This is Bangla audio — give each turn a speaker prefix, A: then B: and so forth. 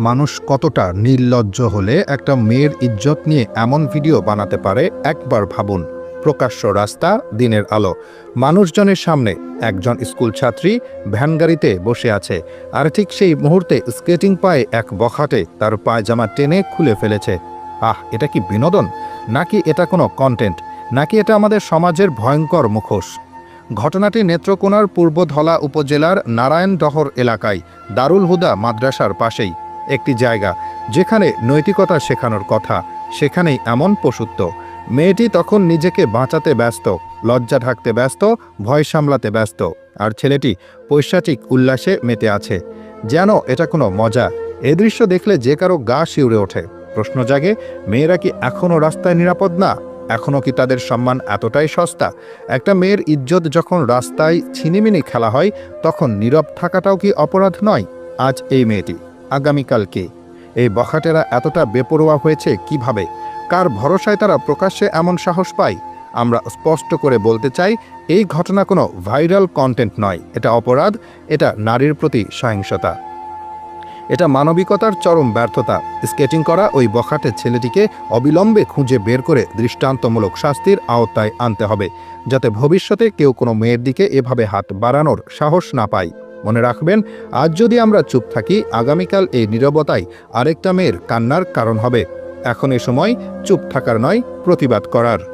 A: মানুষ কতটা নির্লজ্জ হলে একটা মেয়ের ইজ্জত নিয়ে এমন ভিডিও বানাতে পারে, একবার ভাবুন। প্রকাশ্য রাস্তা, দিনের আলো। মানুষজনের সামনে একজন স্কুল ছাত্রী ভ্যান গাড়িতে বসে আছে আর ঠিক সেই মুহূর্তে স্কেটিং পায়ে এক বখাটে তার পায়জামা টেনে খুলে ফেলেছে। আহ, এটা কি বিনোদন? নাকি এটা কোনো কন্টেন্ট নাকি এটা আমাদের সমাজের ভয়ঙ্কর মুখোশ? ঘটনাটি নেত্রকোনার পূর্বধলা উপজেলার নারায়ণডহর এলাকায় দারুল হুদা মাদ্রাসার পাশেই। একটি জায়গা যেখানে নৈতিকতা শেখানোর কথা, সেখানেই এমন পশুত্ব। মেয়েটি তখন নিজেকে বাঁচাতে ব্যস্ত, লজ্জা ঢাকতে ব্যস্ত, ভয় সামলাতে ব্যস্ত, আর ছেলেটি পৈশাচিক উল্লাসে মেতে আছে। যেন এটা কোনো মজা, এ দৃশ্য দেখলে যে কারও গা শিউরে ওঠে। প্রশ্ন জাগে, মেয়েরা কি এখনও রাস্তায় নিরাপদ না? এখনও কি তাদের সম্মান এতটাই সস্তা? একটা মেয়ের ইজ্জত যখন রাস্তায় ছিনিমিনি খেলা হয়, তখন নীরব থাকাটাও কি অপরাধ নয়? আজ এই মেয়েটি আগামীকাল কে এই বখাটেরা এতটা বেপরোয়া হয়েছে কীভাবে? কার ভরসায় তারা প্রকাশ্যে এমন সাহস পায়? আমরা স্পষ্ট করে বলতে চাই, এই ঘটনা কোনো ভাইরাল কন্টেন্ট নয়। এটা অপরাধ, এটা নারীর প্রতি সহিংসতা। এটা মানবিকতার চরম ব্যর্থতা। স্কেটিং করা ওই বখাটে ছেলেটিকে অবিলম্বে খুঁজে বের করে দৃষ্টান্তমূলক শাস্তির আওতায় আনতে হবে, যাতে ভবিষ্যতে কেউ কোনো মেয়ের দিকে এভাবে হাত বাড়ানোর সাহস না পায়। মনে রাখবেন, আজ যদি আমরা চুপ থাকি, আগামীকাল এই নিরবতাই আরেকটা মেয়ের কান্নার কারণ হবে। এখন এ সময় চুপ থাকার নয়, প্রতিবাদ করার।